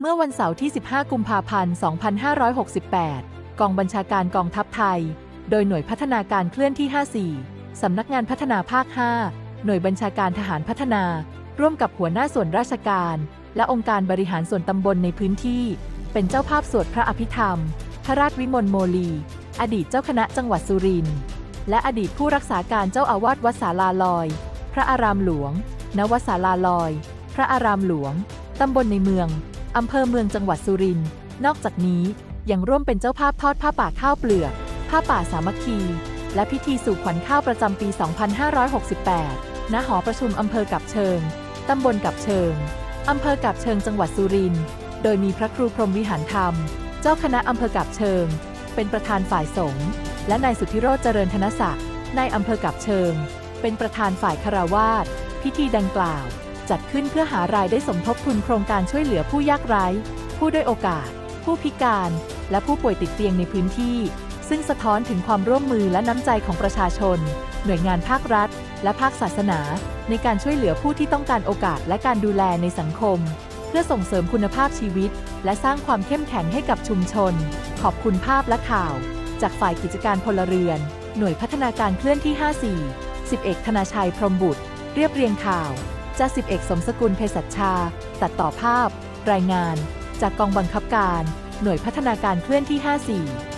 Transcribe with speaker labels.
Speaker 1: เมื่อวันเสาร์ที่ 15 กุมภาพันธ์ 2568 กองบัญชาการกองทัพไทย โดยหน่วยพัฒนาการเคลื่อนที่ 54 สำนักงานพัฒนาภาค 5 หน่วยบัญชาการทหารพัฒนา ร่วมกับหัวหน้าส่วนราชการ และองค์การบริหารส่วนตำบลในพื้นที่ เป็นเจ้าภาพสวดพระอภิธรรม พระราชวิมลโมลี อดีตเจ้าคณะจังหวัดสุรินทร์ และอดีตผู้รักษาการเจ้าอาวาสวัดสาลาลอย พระอารามหลวง ณ วัดสาลาลอย พระอารามหลวง ตำบลในเมือง อำเภอเมืองจังหวัดสุรินทร์นอกจากนี้ยังร่วมเป็นเจ้าภาพทอดผ้าป่าข้าวเปลือก ผ้าป่าสามัคคี และพิธีสู่ขวัญข้าวประจำปี 2568 ณ หอประชุมอำเภอกับเชิง ตำบลกับเชิง อำเภอกับเชิงจังหวัดสุรินทร์ โดยมีพระครูพรหมวิหารธรรม เจ้าคณะอำเภอกับเชิง เป็นประธานฝ่ายสงฆ์ และนายสุทธิโรจเจริญธนศักดิ์ นายอำเภอกับเชิง เป็นประธานฝ่ายคารวาสพิธีดังกล่าว จัดขึ้นเพื่อหารายได้สมทบทุนโครงการช่วยเหลือผู้ยากไร้ ผู้ด้อยโอกาส ผู้พิการ และผู้ป่วยติดเตียงในพื้นที่ ซึ่งสะท้อนถึงความร่วมมือและน้ำใจของประชาชน หน่วยงานภาครัฐ และภาคศาสนา ในการช่วยเหลือผู้ที่ต้องการโอกาสและการดูแลในสังคม เพื่อส่งเสริมคุณภาพชีวิต และสร้างความเข้มแข็งให้กับชุมชน ขอบคุณภาพและข่าว จากฝ่ายกิจการพลเรือน หน่วยพัฒนาการเคลื่อนที่ 54 10เอกธนาชัยพรหมบุตร เรียบเรียงข่าว จ่าสิบเอกสมสกุลเภสัชชา ตัดต่อภาพ รายงาน จากกองบังคับการ หน่วยพัฒนาการเคลื่อนที่ 54